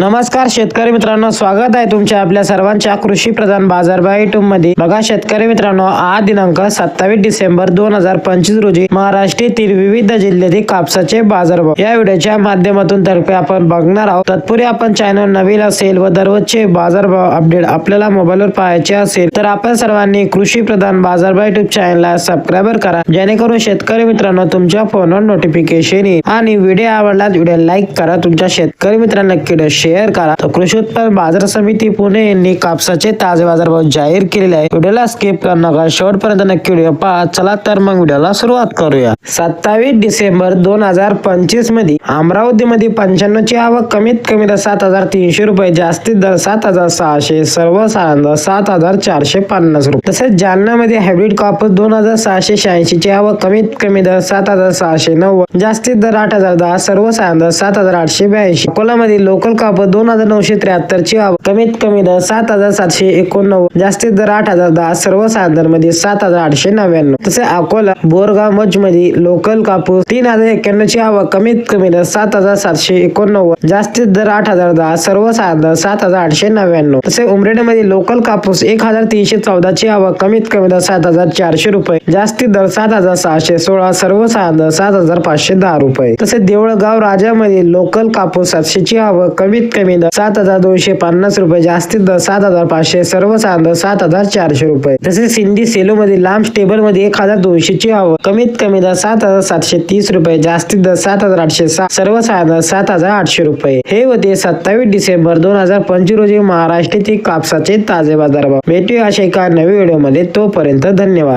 नमस्कार शेतकरी मित्रांनो स्वागत आहे तुमच्या आपल्या सर्वांच्या कृषी प्रधान बाजारभाव युट्यूबमध्ये. बघा शेतकरी मित्रांनो आज दिनांक सत्तावीस डिसेंबर दोन हजार पंचवीस रोजी महाराष्ट्रातील विविध जिल्ह्यातील कापसाचे बाजारभाव. या व्हिडिओच्या माध्यमातून तर्फे आपण बघणार आहोत. तत्पूर्वी आपण चॅनल नवीन असेल व दररोजचे बाजारभाव अपडेट आपल्याला मोबाईलवर पाहायचे असेल तर आपण सर्वांनी कृषी प्रधान बाजारभाव युट्यूब चॅनलला सबस्क्राईबर करा. जेणेकरून शेतकरी मित्रांनो तुमच्या फोनवर नोटिफिकेशन येईल. आणि व्हिडिओ आवडला व्हिडिओ लाईक करा. तुमच्या शेतकरी मित्रांना नक्की शेअर करा. तर कृषी उत्पन्न बाजार समिती पुणे यांनी कापसाचे ताजे बाजारभाव जाहीर केलेले आहे व्हिडिओला स्किप करू नका. शेवटपर्यंत नक्की व्हिडिओ पहा. चला तर मग व्हिडिओला सुरुवात करूया. सत्तावीस डिसेंबर दोन हजार पंचवीसमध्ये अमरावतीमध्ये पंच्याण्णव ची आवक कमीत कमी दर सात हजार तीनशे रुपये जास्तीत दर सात हजार सहाशे सर्वसाधारण सात हजार चारशे पन्नास रुपये. तसेच जालनामध्ये हायब्रिड कापूस दोन हजार सहाशे शहाऐंशी ची आवक कमीत कमी दर सात हजार सहाशे नव्वद जास्तीत दर आठ हजार दहा सर्वसाधारण दर सात हजार आठशे ब्याऐंशी. अकोलामध्ये लोकल कापूस दोन हजार नऊशे त्र्याहत्तर ची कमीत कमी दर सात हजार सातशे एकोणनव्वद जास्तीत दर आठ हजार दहा सर्वसाधारण दरमध्ये सात हजार आठशे नव्याण्णव. तसे अकोला बोरगाव मच मध्ये लोकल कापूस तीन हजार एक्क्याण्णव ची आवक कमीत कमी दर सात हजार सातशे एकोणनव्वद जास्तीत दर आठ हजार दहा सर्वसाधारण दर सात हजार आठशे नव्याण्णव. तसे उमरेडमध्ये लोकल कापूस एक हजार तीनशे चौदा ची आवक कमीत कमी दर सात हजार चारशे रुपये जास्तीत दर सात हजार सहाशे सोळा सर्वसाधारण दर सात हजार पाचशे दहा रुपये. तसेच देवळगाव राजामध्ये लोकल कापूस सातशे ची आवक कमीत कमी दर सात हजार दोनशे पन्नास रुपये जास्तीत दर सात हजार पाचशे सर्वसाधारण दर सात हजार चारशे रुपये. तसेच सिंधी सेलो मध्ये लांब स्टेबलमध्ये एक हजार दोनशे ची हवं कमीत कमी दर सात हजार सातशे तीस रुपये जास्तीत दर सात हजार आठशे सात सर्वसाधारण दर सात हजार आठशे रुपये. हे होते सत्तावीस डिसेंबर दोन हजार पंचवीस रोजी महाराष्ट्रातील कापसाचे ताजे बाजारभाव. भेटूया अशा एका नवीन व्हिडिओमध्ये तोपर्यंत धन्यवाद.